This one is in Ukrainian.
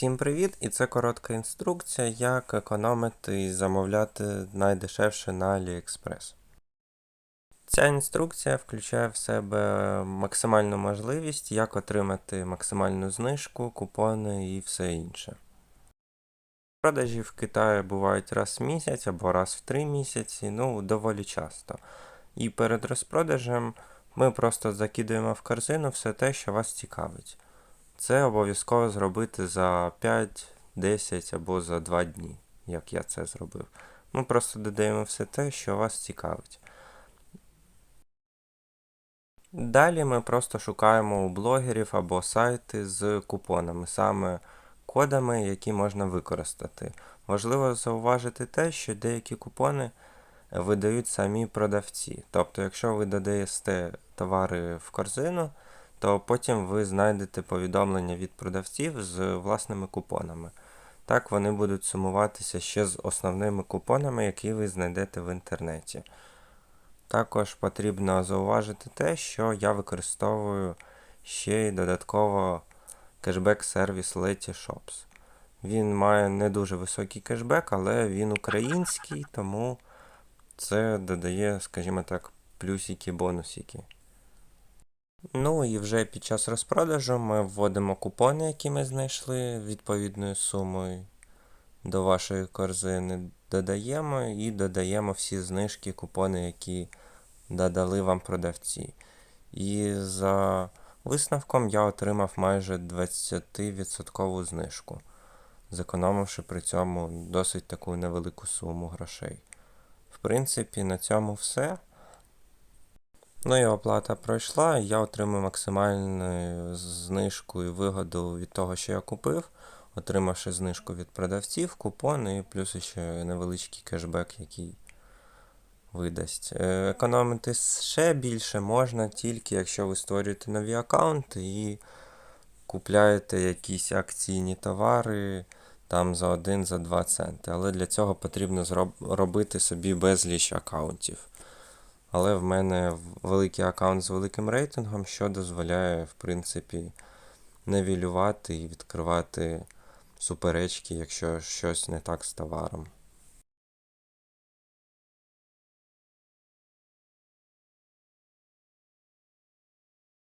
Всім привіт! І це коротка інструкція, як економити і замовляти найдешевше на AliExpress. Ця інструкція включає в себе максимальну можливість, як отримати максимальну знижку, купони і все інше. Продажі в Китаї бувають раз в місяць або раз в три місяці, ну доволі часто. І перед розпродажем ми просто закидуємо в корзину все те, що вас цікавить. Це обов'язково зробити за 5, 10 або за 2 дні, як я це зробив. Ми просто додаємо все те, що вас цікавить. Далі ми просто шукаємо у блогерів або сайти з купонами, саме кодами, які можна використати. Важливо зауважити те, що деякі купони видають самі продавці. Тобто, якщо ви додаєте товари в корзину, то потім ви знайдете повідомлення від продавців з власними купонами. Так вони будуть сумуватися ще з основними купонами, які ви знайдете в інтернеті. Також потрібно зауважити те, що я використовую ще й додатково кешбек-сервіс Letyshops. Він має не дуже високий кешбек, але він український, тому це додає, скажімо так, плюсики, бонусики. Ну і вже під час розпродажу ми вводимо купони, які ми знайшли відповідною сумою до вашої корзини. Додаємо і додаємо всі знижки, купони, які додали вам продавці. І за висновком я отримав майже 20% знижку, зекономивши при цьому досить таку невелику суму грошей. В принципі, на цьому все. Ну і оплата пройшла, я отримав максимальну знижку і вигоду від того, що я купив, отримавши знижку від продавців, купон і плюс ще невеличкий кешбек, який видасть. Е, економити ще більше можна тільки, якщо ви створюєте нові аккаунти і купляєте якісь акційні товари там за 1-2 за центи. Але для цього потрібно робити собі безліч аккаунтів. Але в мене великий аккаунт з великим рейтингом, що дозволяє, в принципі, невілювати і відкривати суперечки, якщо щось не так з товаром.